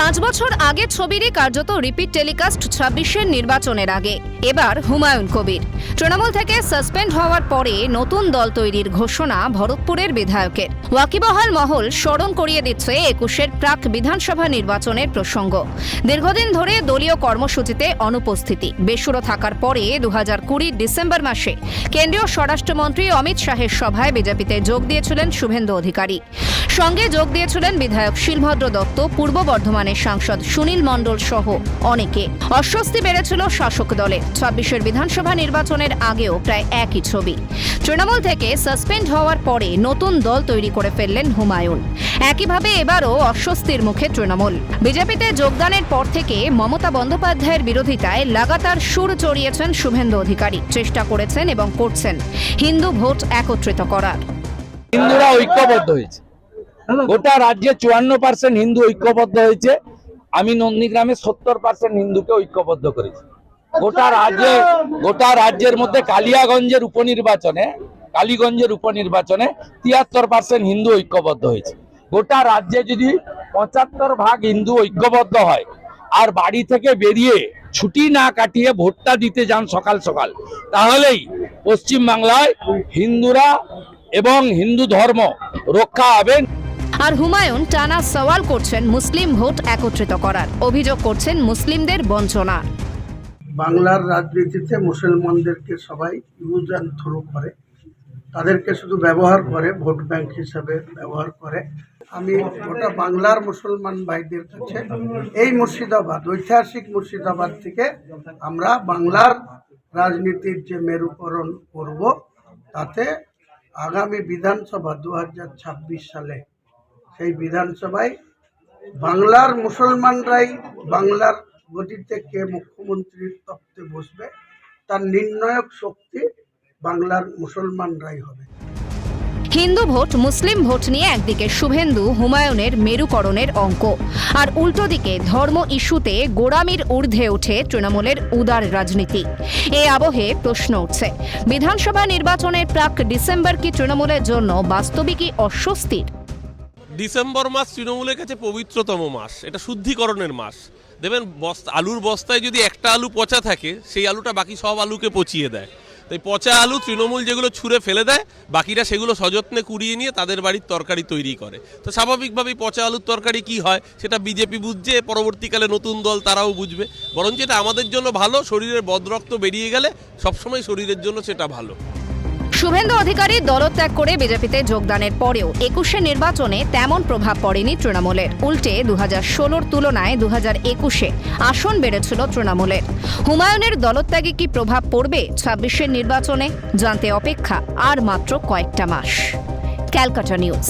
পাঁচ বছর আগে ছবিরই কার্যত রিপিট টেলিকাস্ট ছাব্বিশের নির্বাচনের আগে। এবার হুমায়ুন কবির। তৃণমূল থেকে সাসপেন্ড হওয়ার পরে নতুন দল তৈরির ঘোষণা ভরতপুরের বিধায়কের। ওয়াকিবহাল মহল স্মরণ করিয়ে দিচ্ছে একুশের প্রাক বিধানসভা নির্বাচনের প্রসঙ্গ। দীর্ঘদিন ধরে দলীয় কর্মসূচিতে অনুপস্থিতি। বেসুরো থাকার পরে দু হাজার কুড়ির ডিসেম্বর মাসে কেন্দ্রীয় স্বরাষ্ট্রমন্ত্রী অমিত শাহের সভায় বিজেপিতে যোগ দিয়েছিলেন শুভেন্দু অধিকারী। সঙ্গে যোগ দিয়েছিলেন বিধায়ক শিলভদ্র দত্ত, পূর্ব বর্ধমানের সাংসদ সুনীল মণ্ডল সহ অনেকে। অস্বস্তি বেড়েছিল শাসক দলে ছাব্বিশের বিধানসভা নির্বাচনের আগেও প্রায় একই ছবি। তৃণমূল থেকে সাসপেন্ড হওয়ার পরে নতুন দল তৈরি করে ফেললেন হুমায়ুন। একইভাবে এবারও অস্বস্তির মুখে তৃণমূল। বিজেপিতে যোগদানের পর থেকে মমতা বন্দ্যোপাধ্যায়ের বিরোধিতায় লাগাতার সুর চড়িয়েছেন শুভেন্দু অধিকারী। চেষ্টা করেছেন এবং করছেন। হিন্দু ভোট একত্রিত করার। হিন্দুরা ঐক্যবদ্ধ হয়েছে। গোটা রাজ্যে চুয়ান্ন পার্সেন্ট হিন্দু ঐক্যবদ্ধ হয়েছে। আমি নন্দীগ্রামে সত্তর পার্সেন্ট হিন্দুকে ঐক্যবদ্ধ করেছি। গোটা রাজ্যে গোটা রাজ্যের মধ্যে কালিয়াগঞ্জের উপনির্বাচনে কালীগঞ্জের উপনির্বাচনে তিয়াত্তর পার্সেন্ট হিন্দু ঐক্যবদ্ধ হয়েছে। গোটা রাজ্যে যদি পঁচাত্তর ভাগ হিন্দু ঐক্যবদ্ধ হয় আর বাড়ি থেকে বেরিয়ে ছুটি না কাটিয়ে ভোটটা দিতে যান সকাল সকাল তাহলেই পশ্চিম বাংলায় হিন্দুরা এবং হিন্দু ধর্ম রক্ষা হবে আর হুমায়ুন টানা সওয়াল করছেন মুসলিম ভোট একত্রিত করার। অভিযোগ করছেন মুসলিমদের বঞ্চনা। বাংলার রাজনীতিতে মুসলমানদেরকে সবাই ইউজ অ্যান্ড থ্রো করে। তাদেরকে শুধু ব্যবহার করে, ভোট ব্যাংক হিসাবে ব্যবহার করে। আমি গোটা বাংলার মুসলমান ভাইদের কাছে এই মুর্শিদাবাদ, ঐতিহাসিক মুর্শিদাবাদ থেকে আমরা বাংলার রাজনীতির যে মেরুকরণ করব, তাতে আগামী বিধানসভা দু হাজার ছাব্বিশ সালে সেই বিধানসভায় বাংলার মুসলমানরাই বাংলার গতিতে কে মুখ্যমন্ত্রীর তত্ত্বে বসবে, তার নির্ণায়ক শক্তি বাংলার মুসলমানরাই হবে। হিন্দু ভোট, মুসলিম ভোট নিয়ে একদিকে শুভেন্দু, হুমায়ুনের মেরুকরণের অঙ্ক, আর উল্টো দিকে ধর্ম ইস্যুতে গোড়ামির ঊর্ধ্বে ওঠে তৃণমূলের উদার রাজনীতি। এই আবহে প্রশ্ন উঠছে, বিধানসভা নির্বাচনের প্রাক ডিসেম্বর কি তৃণমূলের জন্য বাস্তবিকই অস্বস্তির? ডিসেম্বর মাস তৃণমূলের কাছে পবিত্রতম মাস, এটা শুদ্ধিকরণের মাস। দেখবেন বস্তা, আলুর বস্তায় যদি একটা আলু পচা থাকে, সেই আলুটা বাকি সব আলুকে পচিয়ে দেয়। তাই পচা আলু তৃণমূল যেগুলো ছুঁড়ে ফেলে দেয়, বাকিরা সেগুলো সযত্নে কুড়িয়ে নিয়ে তাদের বাড়ির তরকারি তৈরি করে। তো স্বাভাবিকভাবেই পচা আলুর তরকারি কি হয়, সেটা বিজেপি বুঝছে, পরবর্তীকালে নতুন দল তারাও বুঝবে। বরঞ্চ এটা আমাদের জন্য ভালো, শরীরের বদরক্ত বেরিয়ে গেলে সবসময় শরীরের জন্য সেটা ভালো। শুভেন্দু অধিকারী দলত্যাগ করে বিজেপিতে যোগদানের পরেও একুশে নির্বাচনে তেমন প্রভাব পড়েনি তৃণমূলের। উল্টে দু হাজার ষোলোর তুলনায় দু হাজার একুশে আসন বেড়েছিল তৃণমূলের। হুমায়ুনের দলত্যাগে কি প্রভাব পড়বে ছাব্বিশের নির্বাচনে? জানতে অপেক্ষা আর মাত্র কয়েকটা মাস। ক্যালকাটা নিউজ।